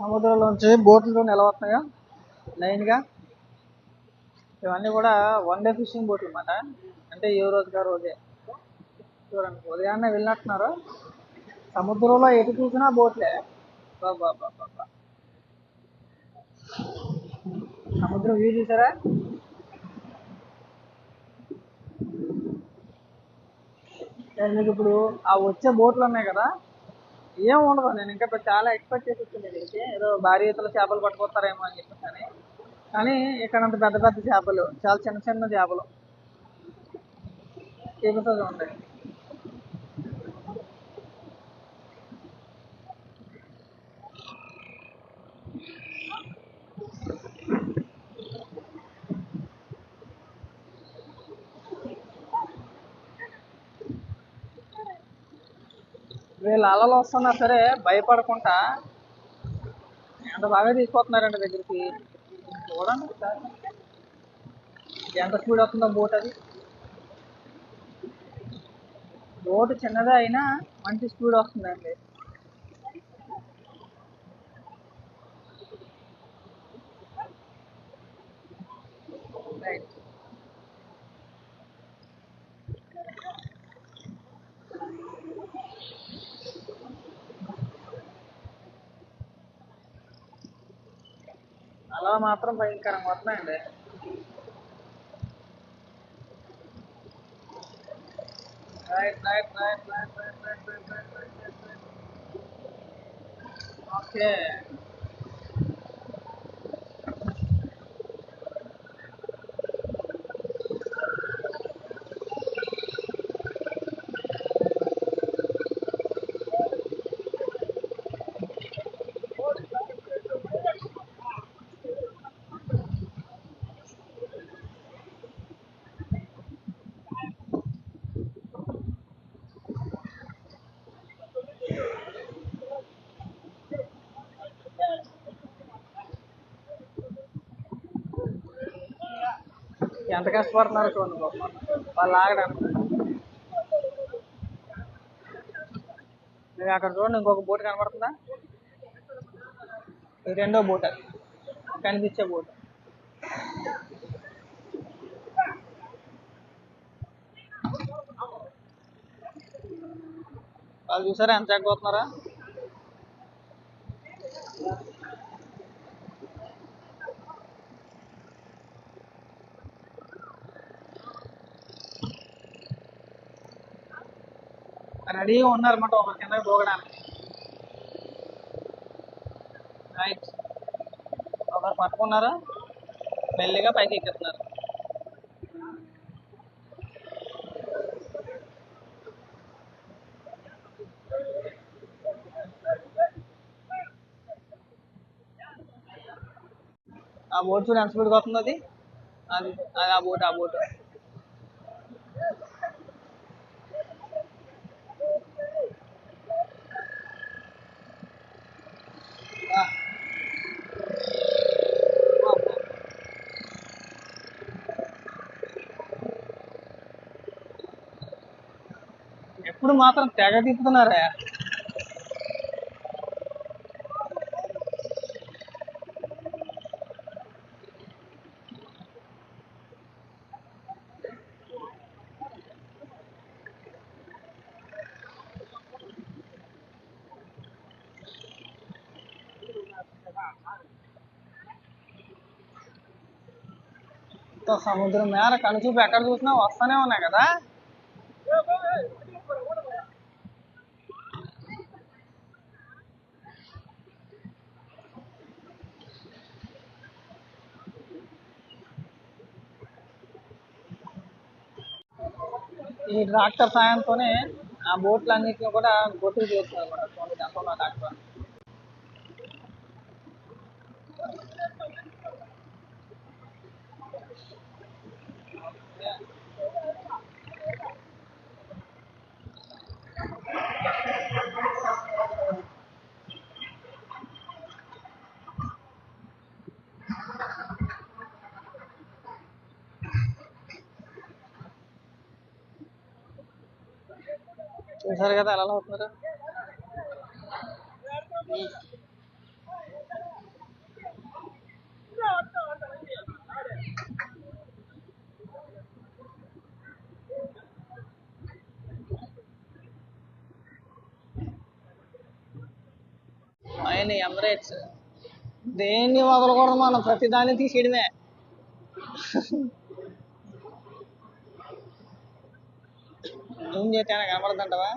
సముద్రంలోంచి బోట్లతో నిలవస్తున్నాయా లైన్గా ఇవన్నీ కూడా వన్ డే ఫిషింగ్ బోట్లు అన్నమాట. అంటే ఏ రోజుగా రోజే. చూడండి ఉదయాన్నే వెళ్ళినట్టున్నారు. సముద్రంలో ఎటు చూసినా బోట్లే. బాబా బాబా సముద్రం వ్యూ చూసారా? మీకు ఇప్పుడు ఆ వచ్చే బోట్లు ఉన్నాయి కదా ఏం ఉండదు. నేను ఇంకా చాలా ఎక్స్పెక్ట్ చేసి వచ్చింది. ఏదో భారీ ఎత్తులో చేపలు పట్టుకొస్తారేమో అని చెప్పేసి కానీ కానీ ఇక్కడ అంత పెద్ద పెద్ద చేపలు చాలా చిన్న చిన్న చేపలు. చూపిస్తా ఉంటాయి. వీళ్ళు అలలు వస్తున్నా సరే భయపడకుండా ఎంత బాగా తీసుకొస్తున్నారండి దగ్గరికి? చూడండి ఎంత స్పీడ్ వస్తుందో బోట్ అది. బోట్ చిన్నదే అయినా మంచి స్పీడ్ వస్తుందండి. రైట్ అలా మాత్రం భయంకరంగా వస్తున్నాయండి right right right right right right right right right right right okay ఎంత కష్టపడుతున్నారో చూడండి వాళ్ళు ఆగడానికి మీరు అక్కడ చూడండి ఇంకొక బోట్ కనబడుతుందా? ఇది రెండో బోట్. అది కనిపించే బోట్. వాళ్ళు చూసారా ఎంత ఎగ్గొస్తున్నారా రెడీగా ఉన్నారన్నమాట ఒకరి కింద దూకడానికి. రైట్ ఒకరు పట్టుకున్నారు? మెల్లిగా పైకి ఎక్కిస్తున్నారు. ఆ బోట్ చూడండి ఎంత స్పీడ్గా వస్తుంది అది. అది అది ఆ బోట్ ఆ బోట్. ఎప్పుడు మాత్రం తెగ తిప్పుతున్నారా? సముద్రం మేర కనుచూపు ఎక్కడ చూసినా వస్తానే ఉన్నాయి కదా? ఈ ట్రాక్టర్ సాయంతోనే ఆ బోట్లన్నిటిని కూడా గొట్టెలు చేస్తున్నారు అన్నమాట కొన్ని దాంట్లో ట్రాక్టర్ చూసారు కదా అలా అవుతున్నారు ఆయన ఎమరేట్స్ దేన్ని వదలకూడదు మనం ప్రతిదాన్ని తీసేయడమే. జూమ్ చేస్తే కనపడుతుంటావా